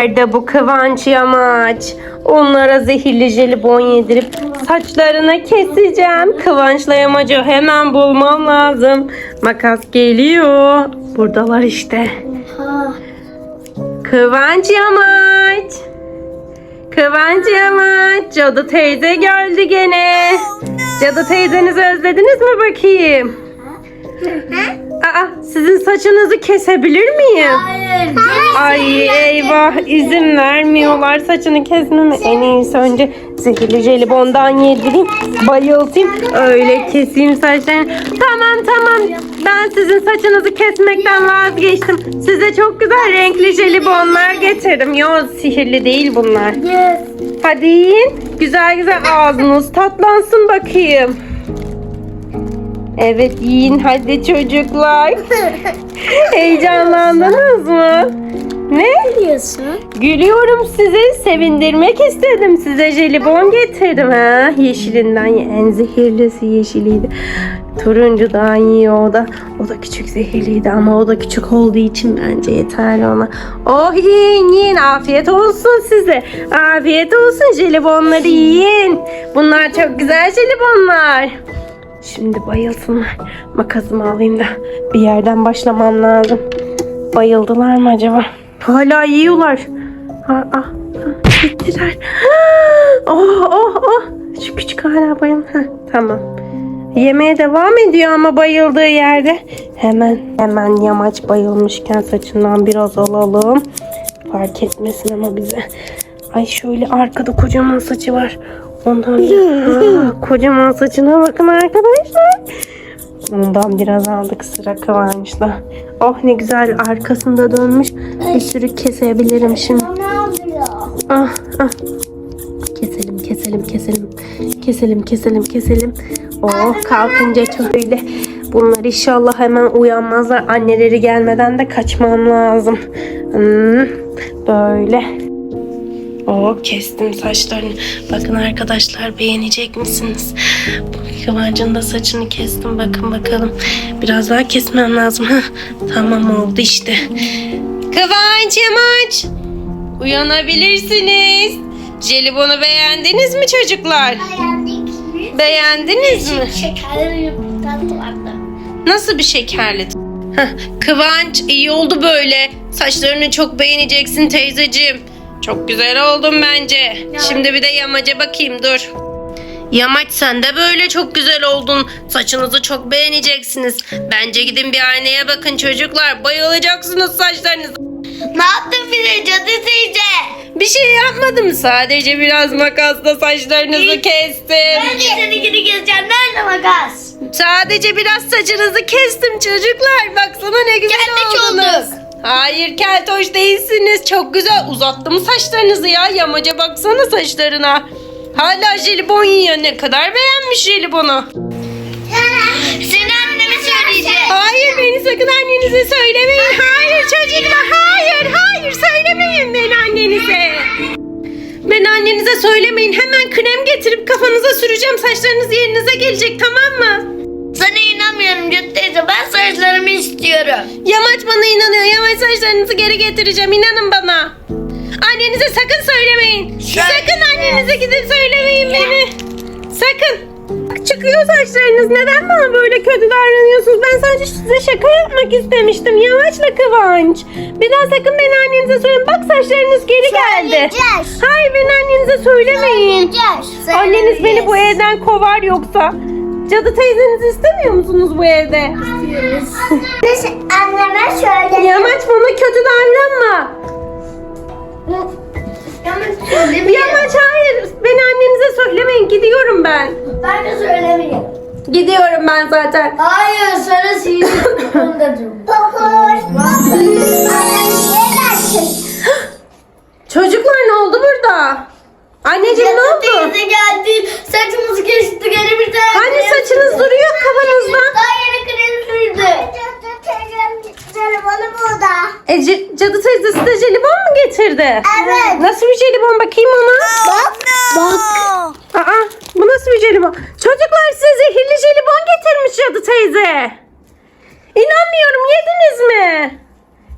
Nerede bu kıvanç yamaç? Onlara zehirli jelibon yedirip saçlarını keseceğim. Kıvançla yamacı hemen bulmam lazım. Makas geliyor. Buradalar işte. Kıvanç yamaç. Kıvanç yamaç. Cadı teyze geldi gene. Cadı teyzenizi özlediniz mi bakayım? Aa, sizin saçınızı kesebilir miyim? Hayır. Ay eyvah izin vermiyorlar saçını kesmeme. En iyisi önce zehirli jelibondan yedireyim. Bayıltayım. Öyle keseyim saçlarını. Tamam tamam. Ben sizin saçınızı kesmekten vazgeçtim. Size çok güzel renkli jelibonlar getirdim. Yo sihirli değil bunlar. Hadi yiyin. Güzel güzel ağzınız tatlansın bakayım. Evet yiyin hadi çocuklar. Heyecanlandınız mı? Ne? diyorsun? Gülüyorum sizi. Sevindirmek istedim. Size jelibon getirdim. Ha? Yeşilinden ye. En zehirlisi yeşiliydi. Turuncudan iyi o da. O da küçük zehirliydi ama o da küçük olduğu için bence yeterli ona. Oh yiyin yiyin. Afiyet olsun size. Afiyet olsun. Jelibonları yiyin. Bunlar çok güzel jelibonlar. Şimdi bayılsınlar. Makasımı alayım da bir yerden başlamam lazım. Bayıldılar mı acaba? Hala yiyorlar. Ha, ah, ah, gittiler. Oh oh oh. Şu küçük hala bayıl. Tamam. Yemeye devam ediyor ama bayıldığı yerde. Hemen hemen yamaç bayılmışken saçından biraz alalım. Fark etmesin ama bize. Ay şöyle arkada kocaman saçı var. Ondan Ha, kocaman saçına bakın arkadaşlar. Ondan biraz aldık sıra kıvançla. Oh ne güzel arkasında dönmüş. Bir sürü kesebilirim şimdi. Ah, ah. Keselim, keselim, keselim. Keselim, keselim, keselim. Oh kalkınca çok öyle. Bunlar inşallah hemen uyanmazlar. Anneleri gelmeden de kaçmam lazım. Hmm, böyle. Oh kestim saçlarını. Bakın arkadaşlar beğenecek misiniz? Bu Kıvancın da saçını kestim. Bakın bakalım. Biraz daha kesmem lazım. Heh, tamam oldu işte. Kıvanç yamaç. Uyanabilirsiniz. Jelibonu beğendiniz mi çocuklar? Beğendik. Beğendiniz mi? Şekerli vardı. Nasıl bir şekerli? Heh, Kıvanç iyi oldu böyle. Saçlarını çok beğeneceksin teyzeciğim. Çok güzel oldun bence. Şimdi bir de yamaca bakayım dur. Yamaç sen de böyle çok güzel oldun. Saçınızı çok beğeneceksiniz. Bence gidin bir aynaya bakın çocuklar. Bayılacaksınız saçlarınıza. Ne yaptın bize cadı teyze? Bir şey yapmadım. Sadece biraz makasla saçlarınızı kestim. Ben de seninkini gezeceğim. Nerede makas? Sadece biraz saçınızı kestim çocuklar. Baksana ne güzel Keltoş oldunuz. olduk. Hayır keltoş değilsiniz. Çok güzel uzattım saçlarınızı ya. Yamaca baksana saçlarına. Hala jelibon yiyor. Ne kadar beğenmiş jelibonu. Seni anneme söyleyeceğim. Hayır beni sakın annenize söylemeyin. Hayır çocuklar. Hayır hayır söylemeyin beni annenize. Ben annenize söylemeyin. Hemen krem getirip kafanıza süreceğim. Saçlarınız yerinize gelecek tamam mı? Sana inanmıyorum. Ben saçlarımı istiyorum. Yamaç bana inanıyor. Yamaç saçlarınızı geri getireceğim. İnanın bana. Annenize sakın söylemeyin. Sakın annenize gidip söylemeyin beni. Sakın. Çıkıyor saçlarınız. Neden bana böyle kötü davranıyorsunuz? Ben sadece size şaka yapmak istemiştim. Yamaçla Kıvanç. Bir daha sakın beni annenize söyleyin. Bak saçlarınız geri geldi. Söyleyeceğiz. Hayır beni annenize söylemeyin. Söyleyeceğiz. Anneniz beni bu evden kovar yoksa. Cadı teyzenizi istemiyor musunuz bu evde? Biz anneme söyle. Yamaç bana kötü davranma. Yamaç söylemiyorum. Yamaç hayır. Beni annenize söylemeyin. Gidiyorum ben. Ben de söylemiyorum. Gidiyorum ben zaten. Hayır sana sihirli onda dur. Dokuz. Getirdi? Evet. Nasıl bir jelibon bakayım ona? Bak. Bak. Aa, bu nasıl bir jelibon? Çocuklar size zehirli jelibon getirmiş cadı teyze. İnanmıyorum yediniz mi?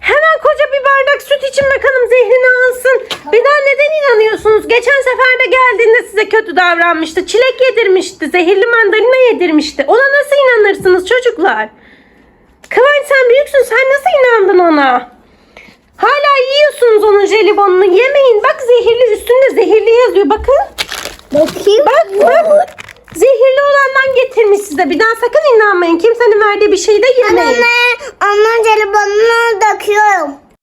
Hemen koca bir bardak süt için bakalım zehrini alsın. Bir daha neden inanıyorsunuz? Geçen sefer de geldiğinde size kötü davranmıştı. Çilek yedirmişti. Zehirli mandalina yedirmişti. Ona nasıl inanırsınız çocuklar? Kıvanç sen büyüksün. Sen nasıl inandın ona? Hala yiyorsunuz onun jelibonunu. Yemeyin. Bak zehirli üstünde zehirli yazıyor. Bakın. Bakayım. Bak bak. Zehirli olandan getirmiş size. Bir daha sakın inanmayın. Kimsenin verdiği bir şeyi de yemeyin. Anne, anne jelibonunu döküyorum.